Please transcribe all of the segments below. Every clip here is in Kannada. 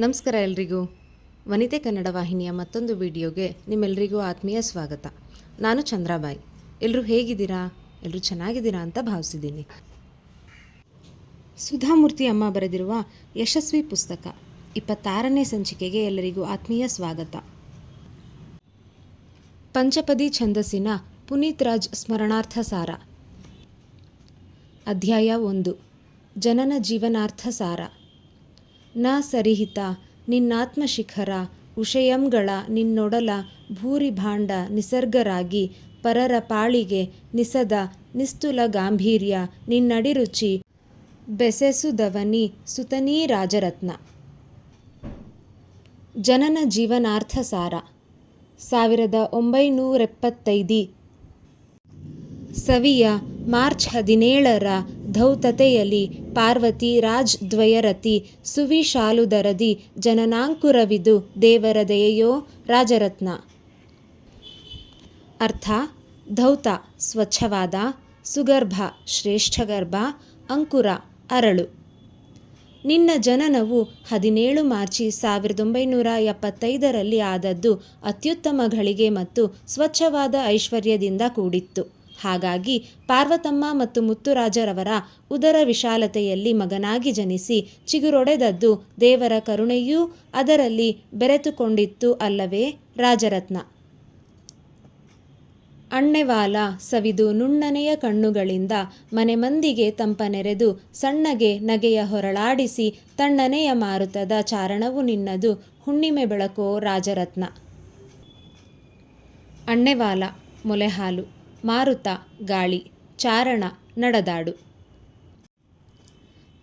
ನಮಸ್ಕಾರ ಎಲ್ರಿಗೂ. ವನಿತೆ ಕನ್ನಡ ವಾಹಿನಿಯ ಮತ್ತೊಂದು ವಿಡಿಯೋಗೆ ನಿಮ್ಮೆಲ್ಲರಿಗೂ ಆತ್ಮೀಯ ಸ್ವಾಗತ. ನಾನು ಚಂದ್ರಾಬಾಯಿ. ಎಲ್ಲರೂ ಹೇಗಿದ್ದೀರಾ? ಎಲ್ಲರೂ ಚೆನ್ನಾಗಿದ್ದೀರಾ ಅಂತ ಭಾವಿಸಿದ್ದೀನಿ. ಸುಧಾಮೂರ್ತಿ ಅಮ್ಮ ಬರೆದಿರುವ ಯಶಸ್ವಿ ಪುಸ್ತಕ ಇಪ್ಪತ್ತಾರನೇ ಸಂಚಿಕೆಗೆ ಎಲ್ಲರಿಗೂ ಆತ್ಮೀಯ ಸ್ವಾಗತ. ಪಂಚಪದಿ ಛಂದಸ್ಸಿನ ಪುನೀತ್ ರಾಜ್ ಸ್ಮರಣಾರ್ಥ ಸಾರ. ಅಧ್ಯಾಯ ಒಂದು. ಜನನ ಜೀವನಾರ್ಥ ಸಾರ. ನ ಸರಿಹಿತ ನಿನ್ನಾತ್ಮಶಿಖರ ಉಷಯಂಗಳ ನಿನ್ನೊಡಲ ಭೂರಿ ಭಾಂಡ ನಿಸರ್ಗರಾಗಿ ಪರರ ಪಾಳಿಗೆ ನಿಸದ ನಿಸ್ತುಲ ಗಾಂಭೀರ್ಯ ನಿನ್ನಡಿರುಚಿ ಬೆಸೆಸುದವನಿ ಸುತನೀ ರಾಜರತ್ನ. ಜನನ ಜೀವನಾರ್ಥ ಸಾರ. ಸಾವಿರದ ಒಂಬೈನೂರೆಪ್ಪತ್ತೈದಿ ಸವಿಯ ಮಾರ್ಚ್ ಹದಿನೇಳರ ಧೌತತೆಯಲ್ಲಿ ಪಾರ್ವತಿ ರಾಜ್ ದ್ವಯರತಿ ಸುವಿಶಾಲುದರದಿ ಜನನಾಂಕುರವಿದು ದೇವರ ದಯೆಯೋ ರಾಜರತ್ನ. ಅರ್ಥ, ಧೌತ ಸ್ವಚ್ಛವಾದ, ಸುಗರ್ಭ ಶ್ರೇಷ್ಠಗರ್ಭ, ಅಂಕುರ ಅರಳು. ನಿನ್ನ ಜನನವು ಹದಿನೇಳು ಮಾರ್ಚಿ ಸಾವಿರದ ಒಂಬೈನೂರ ಎಪ್ಪತ್ತೈದರಲ್ಲಿ ಆದದ್ದು ಅತ್ಯುತ್ತಮ ಘಳಿಗೆ ಮತ್ತು ಸ್ವಚ್ಛವಾದ ಐಶ್ವರ್ಯದಿಂದ ಕೂಡಿತ್ತು. ಹಾಗಾಗಿ ಪಾರ್ವತಮ್ಮ ಮತ್ತು ಮುತ್ತುರಾಜರವರ ಉದರ ವಿಶಾಲತೆಯಲ್ಲಿ ಮಗನಾಗಿ ಜನಿಸಿ ಚಿಗುರೊಡೆದದ್ದು ದೇವರ ಕರುಣೆಯೂ ಅದರಲ್ಲಿ ಬೆರೆತುಕೊಂಡಿತ್ತು ಅಲ್ಲವೇ ರಾಜರತ್ನ. ಅಣ್ಣೆವಾಲ ಸವಿದು ನುಣ್ಣನೆಯ ಕಣ್ಣುಗಳಿಂದ ಮನೆಮಂದಿಗೆ ತಂಪನೆರೆದು ಸಣ್ಣಗೆ ನಗೆಯ ಹೊರಳಾಡಿಸಿ ತಣ್ಣನೆಯ ಮಾರುತದ ಚಾರಣವು ನಿನ್ನದು ಹುಣ್ಣಿಮೆ ಬೆಳಕೋ ರಾಜರತ್ನ. ಅಣ್ಣೆವಾಲ ಮೊಲೆಹಾಲು. ಮಾರುತ, ಗಾಳಿ, ಚಾರಣ, ನಡೆದಾಡು.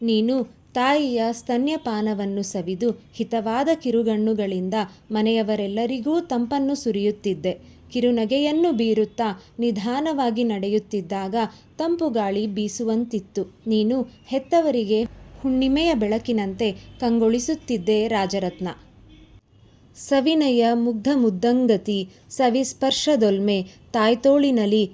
ನೀನು ತಾಯಿಯ ಸ್ತನ್ಯಪಾನವನ್ನು ಸವಿದು ಹಿತವಾದ ಕಿರುಗಣ್ಣುಗಳಿಂದ ಮನೆಯವರೆಲ್ಲರಿಗೂ ತಂಪನ್ನು ಸುರಿಯುತ್ತಿದ್ದೆ. ಕಿರುನಗೆಯನ್ನು ಬೀರುತ್ತಾ ನಿಧಾನವಾಗಿ ನಡೆಯುತ್ತಿದ್ದಾಗ ತಂಪು ಗಾಳಿ ಬೀಸುವಂತಿತ್ತು. ನೀನು ಹೆತ್ತವರಿಗೆ ಹುಣ್ಣಿಮೆಯ ಬೆಳಕಿನಂತೆ ಕಂಗೊಳಿಸುತ್ತಿದ್ದೆ ರಾಜರತ್ನ. ಸವಿನಯ ಮುಗ್ಧ ಮುದ್ದಂಗತಿ ಸವಿಸ್ಪರ್ಶದೊಲ್ಮೆ ತಾಯ್ತೋಳಿನಲಿ.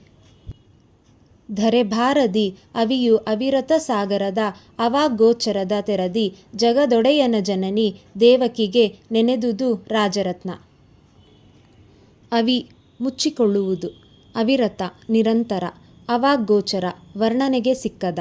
ಧರೆಭಾರದಿ, ಅವಿಯು ಅವಿರತ ಸಾಗರದ ಅವಾಗೋಚರದ ತೆರದಿ, ಜಗದೊಡೆಯನ ಜನನಿ, ದೇವಕಿಗೆ ನೆನೆದುದು ರಾಜರತ್ನ. ಅವಿ ಮುಚ್ಚಿಕೊಳ್ಳುವುದು, ಅವಿರತ, ನಿರಂತರ ಅವಾಗೋಚರ ವರ್ಣನೆಗೆ ಸಿಕ್ಕದ.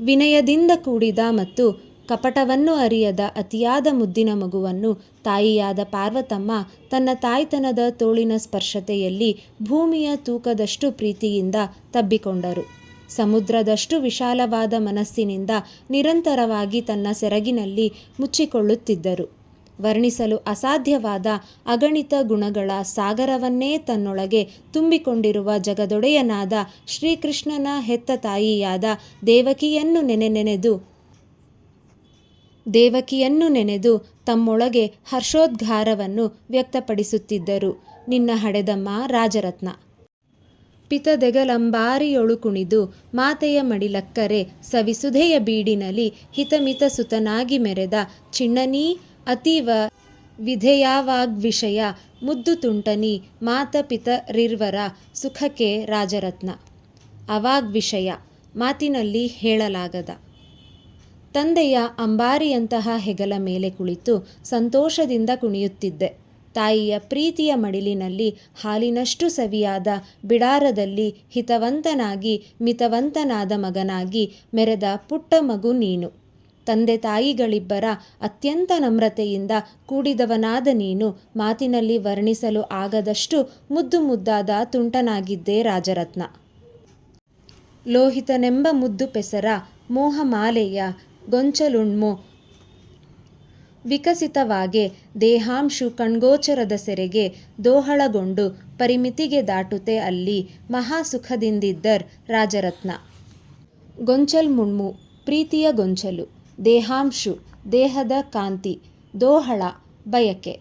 ವಿನಯದಿಂದ ಕೂಡಿದ ಮತ್ತು ಕಪಟವನ್ನು ಅರಿಯದ ಅತಿಯಾದ ಮುದ್ದಿನ ಮಗುವನ್ನು ತಾಯಿಯಾದ ಪಾರ್ವತಮ್ಮ ತನ್ನ ತಾಯ್ತನದ ತೋಳಿನ ಸ್ಪರ್ಶತೆಯಲ್ಲಿ ಭೂಮಿಯ ತೂಕದಷ್ಟು ಪ್ರೀತಿಯಿಂದ ತಬ್ಬಿಕೊಂಡರು. ಸಮುದ್ರದಷ್ಟು ವಿಶಾಲವಾದ ಮನಸ್ಸಿನಿಂದ ನಿರಂತರವಾಗಿ ತನ್ನ ಸೆರಗಿನಲ್ಲಿ ಮುಚ್ಚಿಕೊಳ್ಳುತ್ತಿದ್ದರು. ವರ್ಣಿಸಲು ಅಸಾಧ್ಯವಾದ ಅಗಣಿತ ಗುಣಗಳ ಸಾಗರವನ್ನೇ ತನ್ನೊಳಗೆ ತುಂಬಿಕೊಂಡಿರುವ ಜಗದೊಡೆಯನಾದ ಶ್ರೀಕೃಷ್ಣನ ಹೆತ್ತ ತಾಯಿಯಾದ ದೇವಕಿಯನ್ನು ನೆನೆ ನೆನೆದು ದೇವಕಿಯನ್ನು ನೆನೆದು ತಮ್ಮೊಳಗೆ ಹರ್ಷೋದ್ಘಾರವನ್ನು ವ್ಯಕ್ತಪಡಿಸುತ್ತಿದ್ದರು. ನಿನ್ನ ಹಡೆದಮ್ಮ ರಾಜರತ್ನ. ಪಿತದೆಗಲಂಬಾರಿಯೊಳು ಕುಣಿದು ಮಾತೆಯ ಮಡಿಲಕ್ಕರೆ ಸವಿಸುಧೆಯ ಬೀಡಿನಲಿ ಹಿತಮಿತ ಸುತನಾಗಿ ಮೆರೆದ ಚಿಣ್ಣನೀ, ಅತೀವ ವಿಧೇಯವಾಗ್ವಿಷಯ ಮುದ್ದು ತುಂಟನಿ, ಮಾತ ಪಿತರಿರ್ವರ ಸುಖಕ್ಕೆ ರಾಜರತ್ನ. ಅವಾಗ್ವಿಷಯ ಮಾತಿನಲ್ಲಿ ಹೇಳಲಾಗದ. ತಂದೆಯ ಅಂಬಾರಿಯಂತಹ ಹೆಗಲ ಮೇಲೆ ಕುಳಿತು ಸಂತೋಷದಿಂದ ಕುಣಿಯುತ್ತಿದ್ದೆ. ತಾಯಿಯ ಪ್ರೀತಿಯ ಮಡಿಲಿನಲ್ಲಿ ಹಾಲಿನಷ್ಟು ಸವಿಯಾದ ಬಿಡಾರದಲ್ಲಿ ಹಿತವಂತನಾಗಿ ಮಿತವಂತನಾದ ಮಗನಾಗಿ ಮೆರೆದ ಪುಟ್ಟ ಮಗು ನೀನು. ತಂದೆ ತಾಯಿಗಳಿಬ್ಬರ ಅತ್ಯಂತ ನಮ್ರತೆಯಿಂದ ಕೂಡಿದವನಾದ ನೀನು ಮಾತಿನಲ್ಲಿ ವರ್ಣಿಸಲು ಆಗದಷ್ಟು ಮುದ್ದು ಮುದ್ದಾದ ತುಂಟನಾಗಿದ್ದೇ ರಾಜರತ್ನ. ಲೋಹಿತನೆಂಬ ಮುದ್ದು ಪೆಸರ ಮೋಹಮಾಲೆಯ ಗೊಂಚಲುಣ್ಮು. ವಿಕಸಿತವಾಗೆ ದೇಹಾಂಶು ಕಣ್ಗೋಚರದ ಸೆರೆಗೆ ದೋಹಳಗೊಂಡು ಪರಿಮಿತಿಗೆ ದಾಟುತ್ತೆ ಅಲ್ಲಿ ಮಹಾಸುಖದಿಂದಿದ್ದರ್ ರಾಜರತ್ನ. ಗೊಂಚಲ್ ಮುಣ್ಮು ಪ್ರೀತಿಯ ಗೊಂಚಲು, ದೇಹಾಂಶು, ದೇಹದ ಕಾಂತಿ, ದೋಹಳ, ಬಯಕೆ.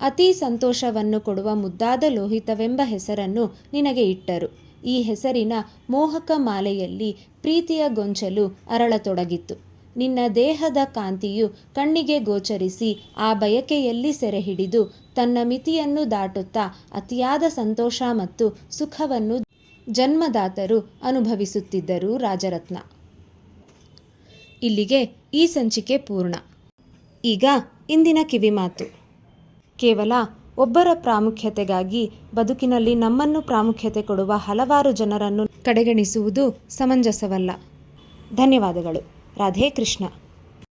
ಅತಿ ಸಂತೋಷವನ್ನು ಕೊಡುವ ಮುದ್ದಾದ ಲೋಹಿತವೆಂಬ ಹೆಸರನ್ನು ನಿನಗೆ ಇಟ್ಟರು. ಈ ಹೆಸರಿನ ಮೋಹಕ ಮಾಲೆಯಲ್ಲಿ ಪ್ರೀತಿಯ ಗೊಂಚಲು ಅರಳತೊಡಗಿತ್ತು. ನಿನ್ನ ದೇಹದ ಕಾಂತಿಯು ಕಣ್ಣಿಗೆ ಗೋಚರಿಸಿ ಆ ಬಯಕೆಯಲ್ಲಿ ಸೆರೆ ಹಿಡಿದು ತನ್ನ ಮಿತಿಯನ್ನು ದಾಟುತ್ತಾ ಅತಿಯಾದ ಸಂತೋಷ ಮತ್ತು ಸುಖವನ್ನು ಜನ್ಮದಾತರು ಅನುಭವಿಸುತ್ತಿದ್ದರು ರಾಜರತ್ನ. ಇಲ್ಲಿಗೆ ಈ ಸಂಚಿಕೆ ಪೂರ್ಣ. ಈಗ ಇಂದಿನ ಕಿವಿಮಾತು. ಕೇವಲ ಒಬ್ಬರ ಪ್ರಾಮುಖ್ಯತೆಗಾಗಿ ಬದುಕಿನಲ್ಲಿ ನಮ್ಮನ್ನು ಪ್ರಾಮುಖ್ಯತೆ ಕೊಡುವ ಹಲವಾರು ಜನರನ್ನು ಕಡೆಗಣಿಸುವುದು ಸಮಂಜಸವಲ್ಲ. ಧನ್ಯವಾದಗಳು. ರಾಧೇ ಕೃಷ್ಣ.